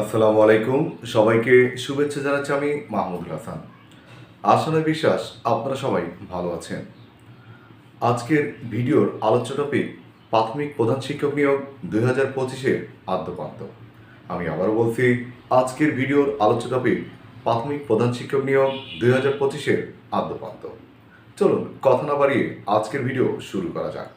আসসালামু আলাইকুম। সবাইকে শুভেচ্ছা জানাচ্ছি আমি মাহমুদুল হাসান। আসলে বিশ্বাস, আপনারা সবাই ভালো আছেন। আজকের ভিডিওর আলোচ্য টপিক, প্রাথমিক প্রধান শিক্ষক নিয়োগ দুই হাজার পঁচিশের আদ্যপান্ত। আমি আবারও বলছি, আজকের ভিডিওর আলোচ্য টপিক, প্রাথমিক প্রধান শিক্ষক নিয়োগ দুই হাজার পঁচিশের আদ্যপান্ত। চলুন, কথা না বাড়িয়ে আজকের ভিডিও শুরু করা যাক।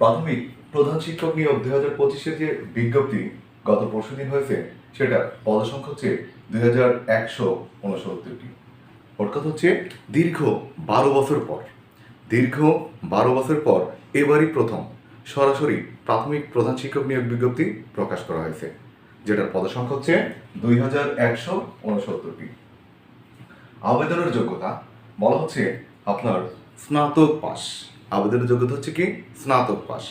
প্রাথমিক প্রধান শিক্ষক নিয়োগ দুই হাজার পঁচিশের যে বিজ্ঞপ্তি গত পরশুদিন হয়েছে সেটা পদসংখ্যা হচ্ছে দুই হাজার একশো উনসত্তরটি। অর্থাৎ হচ্ছে দীর্ঘ বারো বছর পর। দীর্ঘ বারো বছর পর এবারই প্রথম সরাসরি প্রাথমিক প্রধান শিক্ষক নিয়োগ বিজ্ঞপ্তি প্রকাশ করা হয়েছে, যেটার পদসংখ্যা হচ্ছে দুই হাজার একশো উনসত্তরটি। আবেদনের যোগ্যতা বলা হচ্ছে আপনার স্নাতক পাস আবেদনের যোগ্যতা হচ্ছে কি? স্নাতক পাস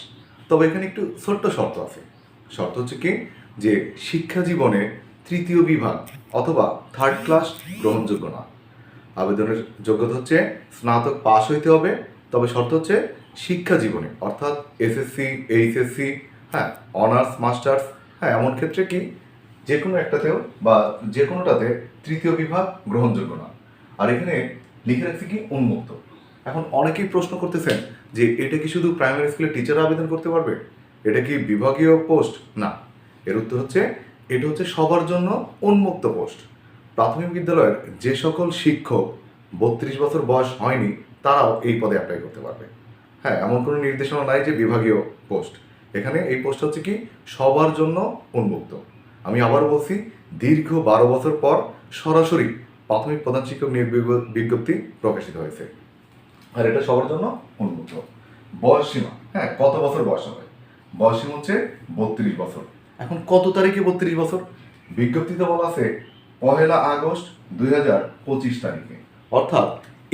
তবে এখানে একটু ছোট্ট শর্ত আছে। শর্ত হচ্ছে কি? যে শিক্ষা জীবনে তৃতীয় বিভাগ অথবা থার্ড ক্লাস গ্রহণযোগ্য না। আবেদনের যোগ্যতা হচ্ছে স্নাতক পাশ হইতে হবে, তবে শর্ত হচ্ছে শিক্ষা জীবনে, অর্থাৎ এসএসসি এইচএসসি হ্যাঁ অনার্স মাস্টার্স হ্যাঁ এমন ক্ষেত্রে কি যে কোনো একটাতেও বা যে কোনোটাতে তৃতীয় বিভাগ গ্রহণযোগ্য না। আর এখানে লিখে রাখছি কি উন্মুক্ত। এখন অনেকেই প্রশ্ন করতেছেন যে এটা কি শুধু প্রাইমারি স্কুলে টিচার আবেদন করতে পারবে? এটা কি বিভাগীয় পোস্ট না। এর উত্তর হচ্ছে, এটা হচ্ছে সবার জন্য উন্মুক্ত পোস্ট। প্রাথমিক বিদ্যালয়ের যে সকল শিক্ষক বত্রিশ বছর বয়স হয়নি, তারাও এই পদে অ্যাপ্লাই করতে পারবে। হ্যাঁ এমন কোনো নির্দেশনা নাই যে বিভাগীয় পোস্ট। এখানে এই পোস্ট হচ্ছে কি, সবার জন্য উন্মুক্ত। আমি আবার বলছি, দীর্ঘ বারো বছর পর সরাসরি প্রাথমিক প্রধান শিক্ষক নিয়োগ বিজ্ঞপ্তি প্রকাশিত হয়েছে। আর এটা সবার জন্য উন্মুক্ত। বয়স সীমা হ্যাঁ কত বছর বয়স হবে? বয়স সীমা হচ্ছে বত্রিশ বছর। এখন কত তারিখে বত্রিশ বছর? বিজ্ঞপ্তিতে বলা আছে পহেলা আগস্ট দুই হাজার পঁচিশ তারিখে। অর্থাৎ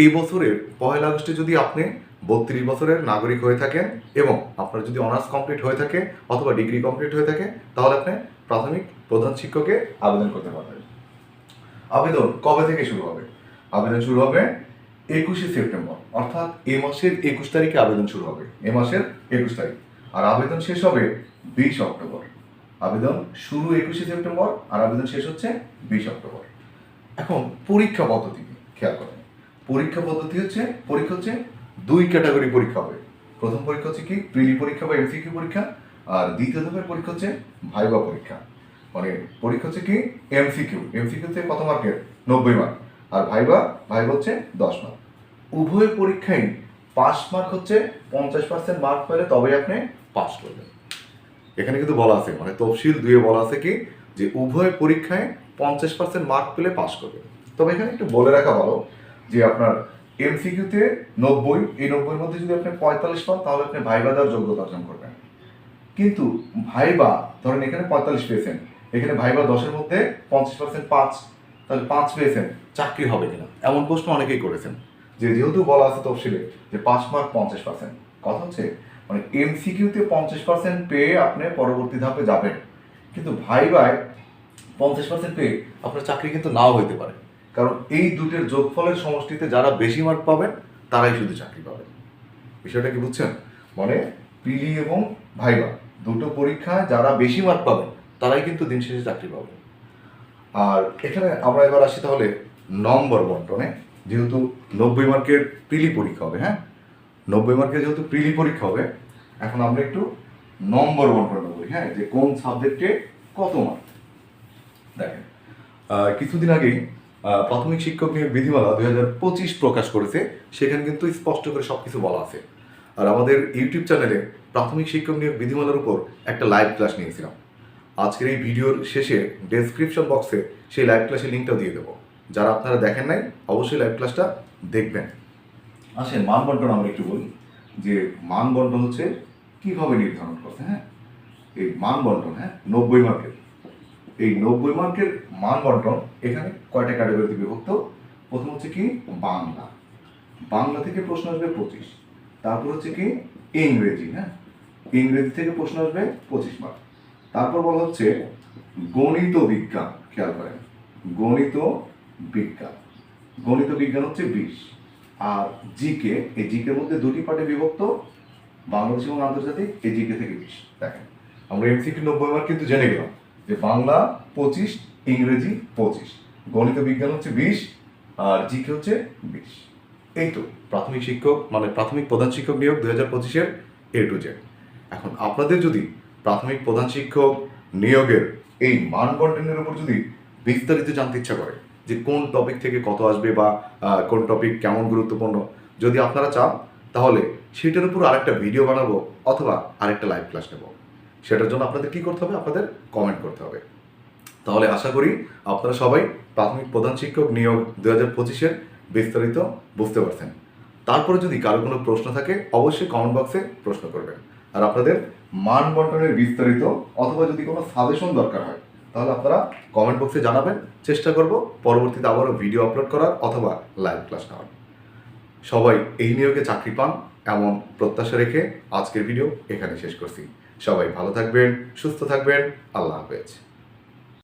এই বছরের পহেলা আগস্টে যদি আপনি বত্রিশ বছরের নাগরিক হয়ে থাকেন এবং আপনার যদি অনার্স কমপ্লিট হয়ে থাকে অথবা ডিগ্রি কমপ্লিট হয়ে থাকে তাহলে আপনি প্রাথমিক প্রধান শিক্ষকে আবেদন করতে পারবেন। আবেদন কবে থেকে শুরু হবে? আবেদন শুরু হবে একুশে সেপ্টেম্বর অর্থাৎ এ মাসের একুশ তারিখে আবেদন শুরু হবে। এ মাসের একুশ তারিখ। আর আবেদন শেষ হবে বিশ অক্টোবর। আবেদন শুরু একুশে সেপ্টেম্বর আর আবেদন শেষ হচ্ছে বিশ অক্টোবর। এখন পরীক্ষা পদ্ধতি খেয়াল করেন পরীক্ষা পদ্ধতি হচ্ছে, পরীক্ষা হচ্ছে দুই ক্যাটাগরি পরীক্ষা হবে। প্রথম পরীক্ষা হচ্ছে কি? প্রিলি পরীক্ষা বা এমসিকিউ পরীক্ষা। আর দ্বিতীয় ধাপের পরীক্ষা হচ্ছে ভাইবা পরীক্ষা। মানে পরীক্ষা হচ্ছে কি? এমসিকিউ। এমসিকিউ হচ্ছে কত মার্কের নব্বই মার্ক আর ভাইবা ভাইবা হচ্ছে দশ মার্ক উভয় পরীক্ষায় পাস মার্ক হচ্ছে পঞ্চাশ পার্সেন্ট মার্ক পেলে তবেই আপনি পাস করবেন। এখানে কিন্তু বলা আছে মানে তফসিল দুয়ে বলা আছে কি, যে উভয় পরীক্ষায় পঞ্চাশ পার্সেন্ট মার্ক পেলে পাস করবে। তবে এখানে একটু বলে রাখা ভালো, যে আপনার এমসিকিউতে নব্বই, এই নব্বইয়ের মধ্যে যদি আপনি পঁয়তাল্লিশ পান, তাহলে আপনি ভাইবা দেওয়ার যোগ্যতা অর্জন করবেন। কিন্তু ভাইবা, ধরেন এখানে পঁয়তাল্লিশ পেয়েছেন, এখানে ভাইবা দশের মধ্যে পঞ্চাশ পার্সেন্ট পাঁচ, তাহলে পাঁচ পেয়েছেন, চাকরি হবে কিনা? এমন প্রশ্ন অনেকেই করেছেন, যে যেহেতু বলা আছে তফসিলে, যে পাঁচ মার্ক পঞ্চাশ পার্সেন্ট কথা হচ্ছে মানে এমসিকিউতে পঞ্চাশ পার্সেন্ট পেয়ে আপনি পরবর্তী ধাপে যাবেন। কিন্তু ভাইবায় পঞ্চাশ পার্সেন্ট পেয়ে আপনার চাকরি কিন্তু নাও হইতে পারে। কারণ এই দুটের যোগফলের সমষ্টিতে যারা বেশি মার্ক পাবেন, তারাই শুধু চাকরি পাবেন। বিষয়টা কি বুঝছেন? মানে পিলি এবং ভাইবা দুটো পরীক্ষায় যারা বেশি মার্ক পাবেন, তারাই কিন্তু দিন শেষে চাকরি পাবেন। আর এখানে আমরা এবার আসি তাহলে নম্বর বন্টনে। যেহেতু নব্বই মার্কের পিলি পরীক্ষা হবে হ্যাঁ? নব্বই মার্কের যেহেতু প্রিলি পরীক্ষা হবে, এখন আমরা একটু নম্বর বন্টনটা বলি হ্যাঁ? যে কোন সাবজেক্টে কত মার্ক দেখেন কিছুদিন আগেই প্রাথমিক শিক্ষক নিয়োগ বিধিমালা দুই হাজার পঁচিশ প্রকাশ করেছে, সেখানে কিন্তু স্পষ্ট করে সব কিছু বলা আছে। আর আমাদের ইউটিউব চ্যানেলে প্রাথমিক শিক্ষক নিয়োগ বিধিমালার উপর একটা লাইভ ক্লাস নিয়েছিলাম। আজকের এই ভিডিওর শেষে ডেসক্রিপশন বক্সে সেই লাইভ ক্লাসের লিঙ্কটাও দিয়ে দেবো। যারা আপনারা দেখেন নাই, অবশ্যই লাইভ ক্লাসটা দেখবেন। আসেন মান বন্টন আমরা একটু বলি, যে মান বন্টন হচ্ছে কীভাবে নির্ধারণ করতে হ্যাঁ এই মান বন্টন হ্যাঁ নব্বই মার্কের। এই নব্বই মার্কের মান বন্টন এখানে কয়টা ক্যাটাগরিতে বিভক্ত? প্রথম হচ্ছে কি? বাংলা। বাংলা থেকে প্রশ্ন আসবে পঁচিশ। তারপর হচ্ছে কি? ইংরেজি হ্যাঁ? ইংরেজি থেকে প্রশ্ন আসবে পঁচিশ মার্ক। তারপর বলা হচ্ছে গণিত বিজ্ঞান, খেয়াল করেন। গণিত বিজ্ঞান। গণিত বিজ্ঞান হচ্ছে বিশ। আর জিকে এই জিকের মধ্যে দুটি পার্টে বিভক্ত, বাংলাদেশ এবং আন্তর্জাতিক, এই জিকে থেকে বিশ। দেখেন, আমরা এমসিকিউ নব্বই মার্ক কিন্তু জেনে গেলাম যে বাংলা পঁচিশ, ইংরেজি পঁচিশ। গণিত বিজ্ঞান হচ্ছে বিশ, আর জিকে হচ্ছে বিশ। এই তো, প্রাথমিক শিক্ষক মানে প্রাথমিক প্রধান শিক্ষক নিয়োগ দু হাজার পঁচিশের এ টু জেড এখন আপনাদের যদি প্রাথমিক প্রধান শিক্ষক নিয়োগের এই মান বন্টনের উপর যদি বিস্তারিত জানতে ইচ্ছা করে যে কোন টপিক থেকে কত আসবে বা কোন টপিক কেমন গুরুত্বপূর্ণ। যদি আপনারা চান, তাহলে সেটার উপর আরেকটা ভিডিও বানাবো অথবা আরেকটা লাইভ ক্লাস নেব। সেটার জন্য আপনাদের কি করতে হবে? আপনাদের কমেন্ট করতে হবে। তাহলে আশা করি আপনারা সবাই প্রাথমিক প্রধান শিক্ষক নিয়োগ দু হাজার পঁচিশের বিস্তারিত বুঝতে পারছেন। তারপরে যদি কারও কোনো প্রশ্ন থাকে, অবশ্যই কমেন্ট বক্সে প্রশ্ন করবেন। আর আপনাদের মান বন্টনের বিস্তারিত অথবা যদি কোনো সাজেশন দরকার হয় তাহলে আপনারা কমেন্ট বক্সে জানাবেন, চেষ্টা করব পরবর্তীতে আবারও ভিডিও আপলোড করার অথবা লাইভ ক্লাস নেওয়ার। সবাই এই নিয়োগে চাকরি পান, এমন প্রত্যাশা রেখে আজকের ভিডিও এখানে শেষ করছি। সবাই ভালো থাকবেন, সুস্থ থাকবেন, আল্লাহ হাফেজ।